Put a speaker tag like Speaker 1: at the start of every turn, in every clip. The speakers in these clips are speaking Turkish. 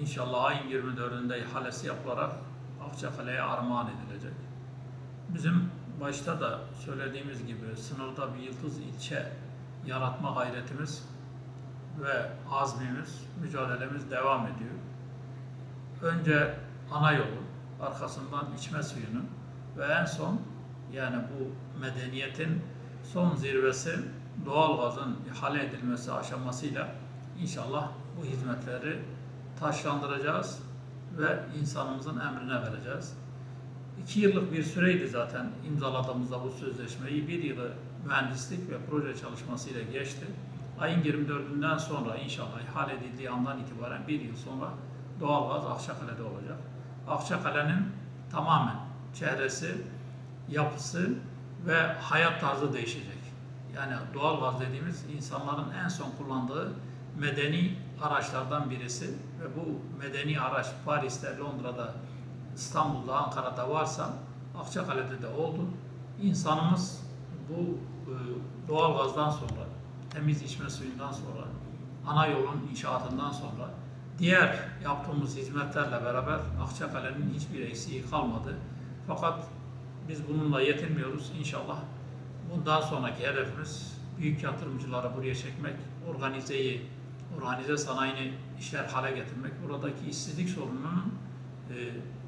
Speaker 1: inşallah ayın 24'ünde ihalesi yapılarak Akçakale'ye armağan edilecek. Bizim başta da söylediğimiz gibi sınırda bir yıldız ilçe yaratma gayretimiz ve azmimiz, mücadelemiz devam ediyor. Önce ana yolu, arkasından içme suyunu ve en son yani bu medeniyetin son zirvesi doğalgazın ihale edilmesi aşamasıyla inşallah bu hizmetleri taşlandıracağız ve insanımızın emrine vereceğiz. İki yıllık bir süreydi zaten imzaladığımızda bu sözleşmeyi. Bir yılı mühendislik ve proje çalışmasıyla geçti. Ayın 24'ünden sonra inşallah ihale edildiği andan itibaren bir yıl sonra doğalgaz Akçakale'de olacak. Akçakale'nin tamamen çehresi, yapısı ve hayat tarzı değişecek. Yani doğalgaz dediğimiz insanların en son kullandığı medeni araçlardan birisi ve bu medeni araç Paris'te, Londra'da, İstanbul'da, Ankara'da varsa Akçakale'de de oldu. İnsanımız bu e, doğalgazdan sonra, temiz içme suyundan sonra, ana yolun inşaatından sonra diğer yaptığımız hizmetlerle beraber Akçakale'nin hiçbir eksiği kalmadı. Fakat biz bununla yetinmiyoruz. İnşallah bundan sonraki hedefimiz büyük yatırımcıları buraya çekmek, organizeyi, organize sanayini işler hale getirmek, buradaki işsizlik sorununun e,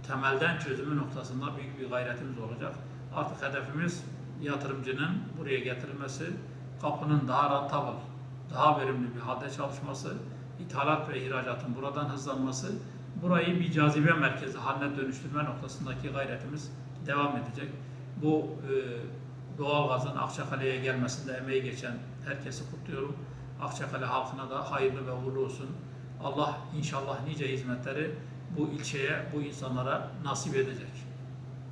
Speaker 1: temelden çözümü noktasında büyük bir gayretimiz olacak. Artık hedefimiz yatırımcının buraya getirilmesi, kapının daha rentable, daha verimli bir halde çalışması, ithalat ve ihracatın buradan hızlanması, burayı bir cazibe merkezi haline dönüştürme noktasındaki gayretimiz devam edecek. Bu e, doğalgazın Akçakale'ye gelmesinde emeği geçen herkesi kutluyorum. Akçakale halkına da hayırlı ve uğurlu olsun. Allah inşallah nice hizmetleri bu ilçeye, bu insanlara nasip edecek.